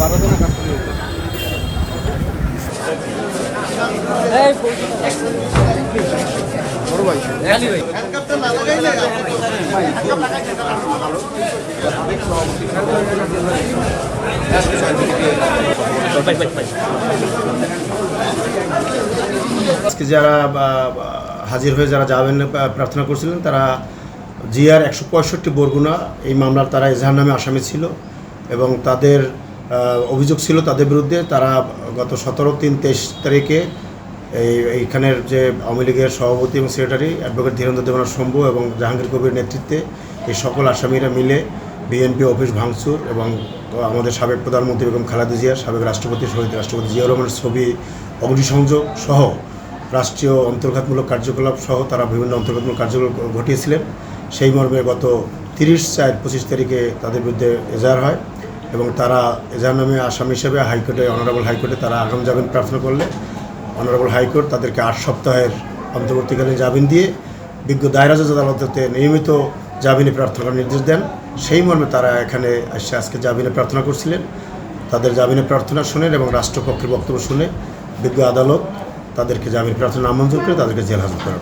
বারো জন কাস্টডি বড় ভাই আজকে যারা হাজির হয়ে যারা যাবেন প্রার্থনা করছিলেন, তারা জিআর একশো পঁয়ষট্টি বরগুনা, এই মামলার তারা এজাহার নামে আসামি ছিল এবং তাদের অভিযোগ ছিল তাদের বিরুদ্ধে। তারা গত সতেরো তিন তেইশ তারিখে এই, এইখানের যে আওয়ামী লীগের সভাপতি এবং সেক্রেটারি অ্যাডভোকেট ধীরেন্দ্র দেবনাথ শম্ভু এবং জাহাঙ্গীর কবির নেতৃত্বে এই সকল আসামিরা মিলে বিএনপি অফিস ভাঙচুর এবং আমাদের সাবেক প্রধানমন্ত্রী বেগম খালেদা জিয়া, সাবেক রাষ্ট্রপতি শহীদ রাষ্ট্রপতি জিয়া রহমানের ছবি, অগ্নিসংযোগ সহ রাষ্ট্রীয় অন্তর্ঘাতমূলক কার্যকলাপ সহ তারা বিভিন্ন অন্তর্ঘাতমূলক কার্যকলাপ ঘটিয়েছিলেন। সেই মর্মে গত তিরিশ চার পঁচিশ তারিখে তাদের বিরুদ্ধে এজাহার হয়। এবং তারা এজাহার নামে আসামি হিসেবে হাইকোর্টে অনারেবল হাইকোর্টে তারা আগাম জামিন প্রার্থনা করলে অনারেবল হাইকোর্ট তাদেরকে আট সপ্তাহের অন্তর্বর্তীকালীন জামিন দিয়ে বিজ্ঞ দায়রাজ আদালতে নিয়মিত জামিনে প্রার্থনা করার নির্দেশ দেন। সেই মর্মে তারা এখানে এসে আজকে জামিনে প্রার্থনা করছিলেন। তাদের জামিনে প্রার্থনা শুনেন এবং রাষ্ট্রপক্ষের বক্তব্য শুনে বিজ্ঞ আদালত তাদেরকে জামিন প্রার্থনা নামঞ্জুর করে তাদেরকে জেল হাজত করার